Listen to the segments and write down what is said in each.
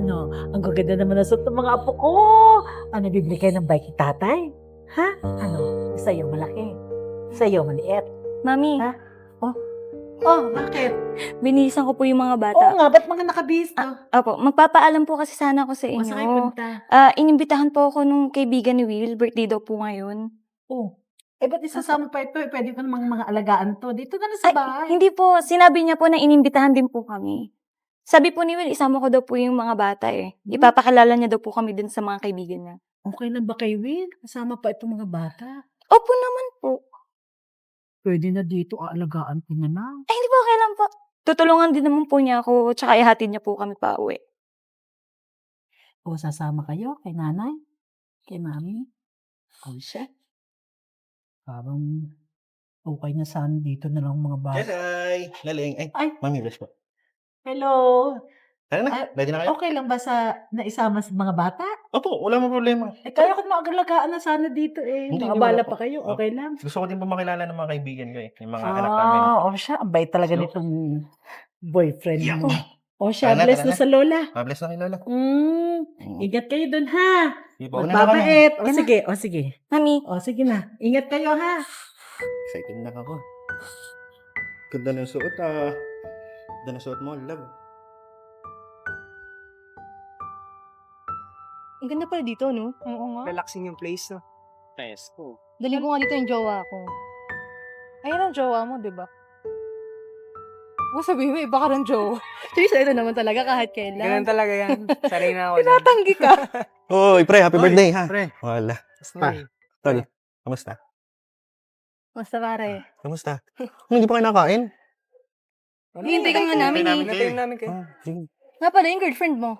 Ano, ang gaganda naman na suot ng mga apo ko. Ano, bibili kayo ng bike ni tatay? Ha? Ano, sa'yo malaki. Sa'yo maliit. Mami, Ha? Oh, bakit? binisan ko po yung mga bata. Oo nga, ba't mga nakabis to? Opo, magpapaalam po kasi sana ako sa Oh, inyo. punta? Ah, inimbitahan po ako nung kaibigan ni Will. Birthday daw po ngayon. Oh. Eh, ba't isasama pa ito? Eh, pwede ko namang mga alagaan to. Dito na lang sa Ay, bahay. Hindi po, sinabi niya po na inimbitahan din po kami. Sabi po ni Will, isama ko daw po yung mga bata eh. Hmm. Ipapakilala niya daw po kami din sa mga kaibigan niya. Okay lang ba kay Will? Kasama pa itong mga bata. Opo naman po. Pwede na dito, aalagaan ko na lang. Ay, hindi po okay lang po. Tutulungan din naman po niya ako, tsaka ihatid niya po kami pa uwi. O, sasama kayo kay nanay? Kay mami? O, siya. Parang okay na sana dito na lang mga bata. Yes, ay. Laling. Ay, Ay. mami, bless po. Hello! Tara na, Ay, ready na kayo? Okay lang ba sa naisama sa mga bata? Opo, wala mo problema. Eh, kaya ko maagalagaan na sana dito eh. Hindi, Mga hindi, bala wala pa kayo, Oh. okay lang. Gusto ko din po makilala ng mga kaibigan ko eh. Yung mga anak namin. Ah, o siya, ang bait talaga So- nitong boyfriend Yeah. mo. O siya, Tara na, bless tara na na. sa lola. Ah, bless na kay Lola. Mm, ingat kayo dun ha. Po, una na kami. Magpapait. O sige, o sige. Mami, O sige na. Ingat kayo ha. Excited na ako. Ganda ng suot ah. Ganda ng suot mo, love. ang ganda pala dito, no? Oo nga. relaxing yung place, no? Presko. Dali ko nga dito yung jowa ko. Ayan ang jowa mo, di ba? Huwag sabihin mo, iba ka ng jowa. Seriously, ito naman talaga kahit Ganun kailan. talaga yan. Sanay na ako dyan. Tinatanggi ka. Hoy, pre, happy Hoy, birthday ha. Pre, Wala. tas na Ah. eh. Tol, kamusta? Basta pare. Kamusta? Ano, hindi pa kayo nakain? Ano? Hihintay ka nga namin eh. Hintayin namin kayo. Ah, sige. Nga pala yung girlfriend mo.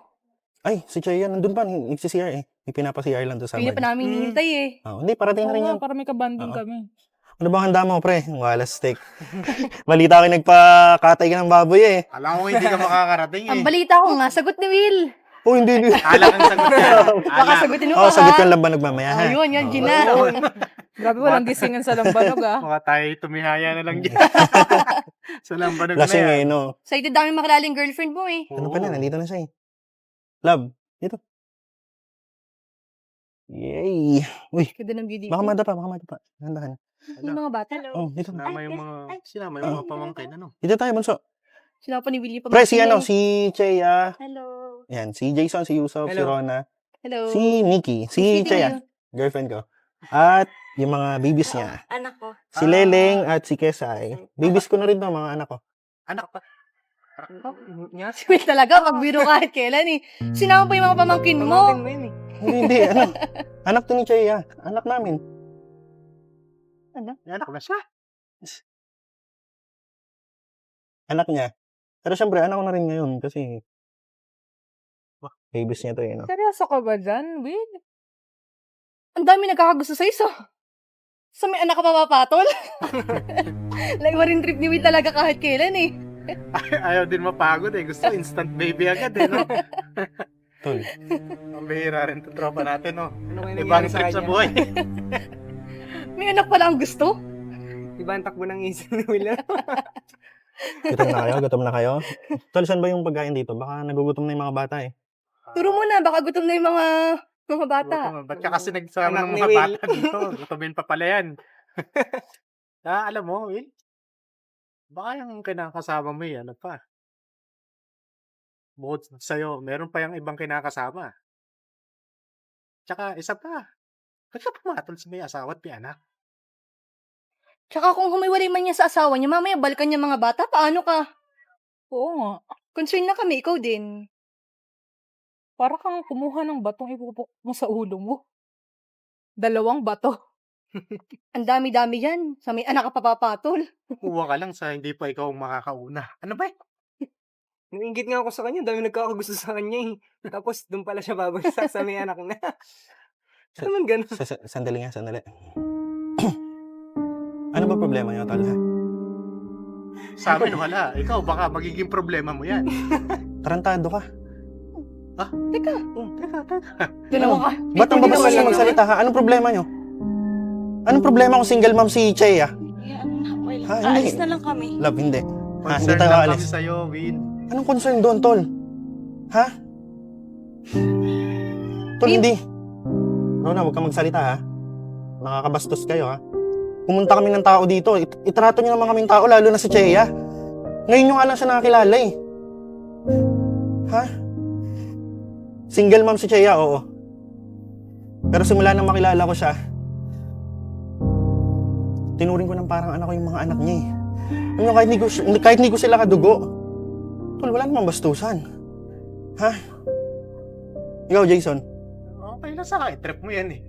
Ay, si Chaya, nandun pa. Nagsi-CR eh. May pinapa-CR lang doon sa Hindi pa namin Mm. hinihintay eh. Ah, hindi, parating na rin yan. para may kabanding Oo. kami. Ano bang handa mo, pre? Wala steak. Balita ko nagpa-katay ka ng baboy eh. Alam ko hindi ka makakarating Ang balita ko nga, sagot ni Will. Oh, hindi, hindi. Kang sagot yan. Baka sagutin mo Oh, pa sagot ha. ka lang ba nagmamaya, ha? Oh, yun, yan. Gina. Grabe, walang gisingan sa lambanog ah. Mukha tayo tumihaya na lang dyan. sa lambanog na Lasing eh, yan. no? Excited kami makilala yung girlfriend mo eh. Ano pa na, nandito na siya eh. Love, dito. Yay! Uy, Ganda ng beauty. baka mada pa, baka mada pa. Handahan. Yung mga bata. Oh, dito. Sinama yung mga, sinama yung mga pamangkin, ano? Dito tayo, bunso. Sila pa ni Willie pa. Pre, si ano, si Chea. Hello. Yan, si Jason, si Yusuf, si Hello. Rona. Hello. Si Nikki, si Chea, girlfriend ko. At yung mga babies niya. Anak ko. Si Leleng at si Kesay. Babies ko na rin to, mga anak ko. Anak pa. Oh, niya? Si Will talaga, pagbiro kahit kailan eh. Sinama pa yung mga pamangkin mo. Pamangkin mo yun eh. Hindi, hindi, ano. Anak to ni Chea. Anak namin. May Anak na siya. Anak niya. Pero syempre, anak ko na rin ngayon kasi babies niya to eh, no? Seryoso ka ba dyan, Will? Ang dami nagkakagusto sa isa. Sa may anak ka papapatol. like, warin trip ni Will talaga kahit kailan eh. Ayaw din mapagod eh. Gusto instant baby agad eh, no? Tol. Ang bihira rin to tropa natin, no? Ano kayo Ibang nangyari sa trip sa kanya? buhay. May anak pala ang gusto. Iba ang takbo ng isip ni Will. Gutom na kayo? Gutom na kayo? Tol, saan ba yung pagkain dito? Baka nagugutom na yung mga bata eh. Turo mo na, baka gutom na yung mga mga bata. Gutom, Ba't ka kasi nagsama Anak ng ni mga Will. bata dito? Gutomin pa pala yan. ah, alam mo, Will? Baka yung kinakasama mo yan, ano pa? Bukod sa'yo, meron pa yung ibang kinakasama. Tsaka, isa pa. Ba't ka pumatol sa may asawa at may anak? Tsaka kung humiwalay man niya sa asawa niya, mamaya balikan niya mga bata, paano ka? Oo nga. Concern na kami, ikaw din. Para kang kumuha ng batong ipupok mo sa ulo mo. Dalawang bato. Ang dami-dami yan. Sa may anak ka papapatol. Kukuha ka lang sa hindi pa ikaw ang makakauna. Ano ba? Nainggit nga ako sa kanya, dami nagkakagusto sa kanya eh. Tapos doon pala siya babagsak sa may anak na. Ano naman ganun? Sa, sa- sandali nga, sandali. ano ba problema niyo, Tol? ha? Sa amin, wala. Ikaw, baka magiging problema mo yan. Tarantado ka. Teka, Oh, teka, teka. dalawa ka. Ba't ang babas lang magsalita ha? Anong problema niyo? Anong problema kung single mom si Chea? Ha, hindi. Aalis na lang kami. Love, hindi. Ha, hindi tayo lang aalis. kami sa'yo, Will. Anong concern doon, Tol? Ha? Tol, Babe. hindi. Rona, huwag kang magsalita ha. Nakakabastos kayo ha. Pumunta kami ng tao dito. It- itrato niyo naman kaming tao, lalo na si Chea. Ngayon nyo nga lang siya nakakilala eh. Ha? Single mom si Chea, oo. Pero simula nang makilala ko siya, tinuring ko ng parang anak ko yung mga anak niya eh. Alam niyo, kahit hindi ko, kahit hindi ko sila kadugo, tol, wala namang bastusan. Ha? Ikaw, Jason, Okay na sa akin. Trip mo yan eh.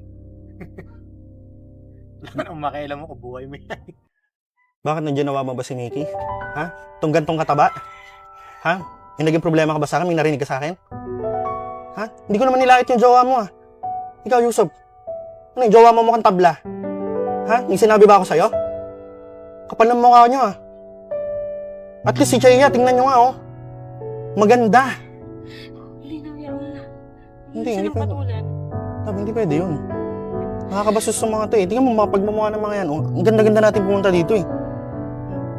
Wala nang makialam mo kung buhay mo yan. bakit nandiyan nawa mo ba si Mickey? Ha? Itong gantong kataba? Ha? May naging problema ka ba sa akin? May narinig ka sa akin? Ha? Hindi ko naman nilait yung jowa mo ah. Ikaw, Yusuf. Ano yung jowa mo mukhang tabla? Ha? Yung sinabi ba ako sa'yo? Kapal ng mukha niyo ah. At least si Chaya, tingnan niyo nga oh. Maganda. Hindi na, yaw na. Hindi, hindi pwede. Sabi, hindi pwede yun. Nakakabastos sa mga to eh. Tingnan mo, mga pagmamukha ng mga yan. Oh, ang ganda-ganda natin pumunta dito eh.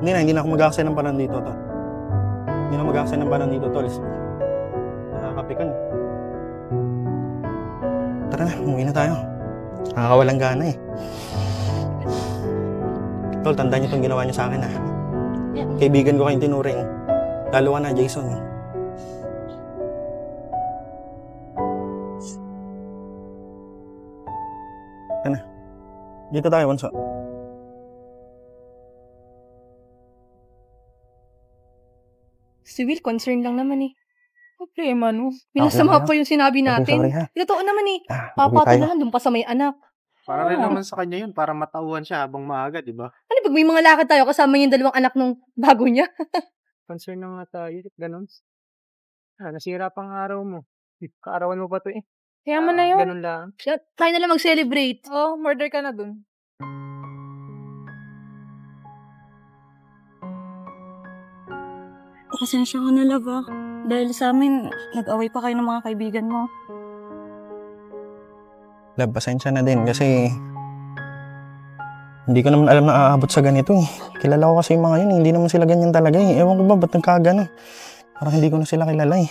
Hindi na, hindi na ako mag-aksaya ng panahon dito, to. Hindi na mag-aksaya ng panahon dito, tol. Nakakapikan. Tara na, umuwi na tayo. Nakakawalang gana eh. Tol, tandaan niyo itong ginawa niyo sa akin ah. Kaibigan ko kayong tinuring. Lalo ka na, Jason. Dito tayo, Wanso. Si Will, concern lang naman eh. Problema, no? Pinasama Okay, pa yung sinabi natin. ha. Totoo naman eh. Ah, uwi Papato tayo. na lang, doon pa sa may anak. Para rin Oo. naman sa kanya yun. Para matauhan siya habang maaga, di ba? Ano pag may mga lakad tayo kasama yung dalawang anak nung bago niya? Concern na nga tayo. Ganun. Ah, nasira pang araw mo. Kaarawan mo pa to eh. Kaya mo na yun. Ganun lang. Siya, tayo na lang mag-celebrate. Oh, murder ka na dun. Pasensya ka na, love, ah. Dahil sa amin, nag-away pa kayo ng mga kaibigan mo. Lab, pasensya na din kasi hindi ko naman alam na aabot sa ganito. Kilala ko kasi yung mga yun, hindi naman sila ganyan talaga eh. Ewan ko ba, ba't nagkagano? Parang hindi ko na sila kilala eh.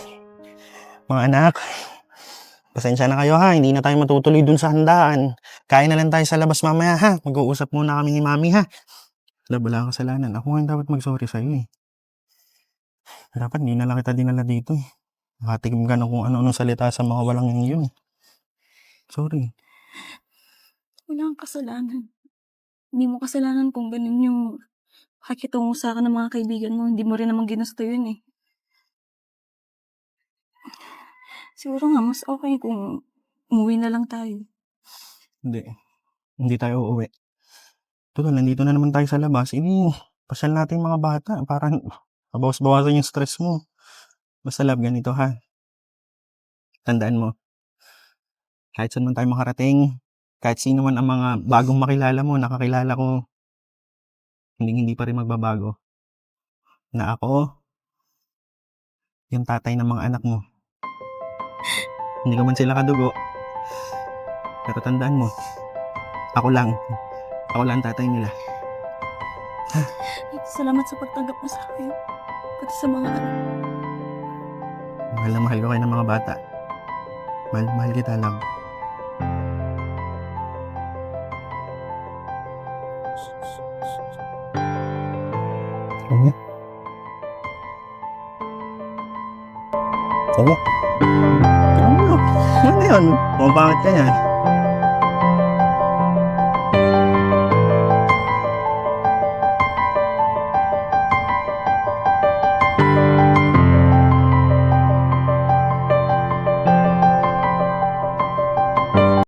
Mga anak, pasensya na kayo ha, hindi na tayo matutuloy dun sa handaan. Kain na lang tayo sa labas mamaya ha. Mag-uusap muna kami ni mami ha. Lab, wala kang kasalanan. Ako nga dapat mag-sorry sa'yo eh. Dapat hindi na lang kita dinala dito eh. Nakatigim ka na kung ano-ano salita sa mga walang yung yun. Sorry. Wala kang kasalanan. Hindi mo kasalanan kung ganun yung pakitungo sa akin ng mga kaibigan mo. Hindi mo rin naman ginusto yun eh. Siguro nga, mas okay kung umuwi na lang tayo. Hindi. Hindi tayo uuwi. Total, nandito na naman tayo sa labas. Ini, pasyal natin mga bata. Para mabawas-bawasan yung stress mo. Basta love, ganito ha. Tandaan mo. Kahit saan man tayo makarating, kahit sino man ang mga bagong makilala mo, nakakilala ko, hindi hindi pa rin magbabago. Na ako, yung tatay ng mga anak mo. Hindi ko man sila kadugo. Pero tandaan mo, ako lang. Ako lang ang tatay nila. Salamat sa pagtanggap mo sa akin. Sa mga anak. Mahal na mahal ko kayo ng mga bata. Mahal, mahal kita lang. Ano? Ano? Ano yun? Pumapangit ka yan.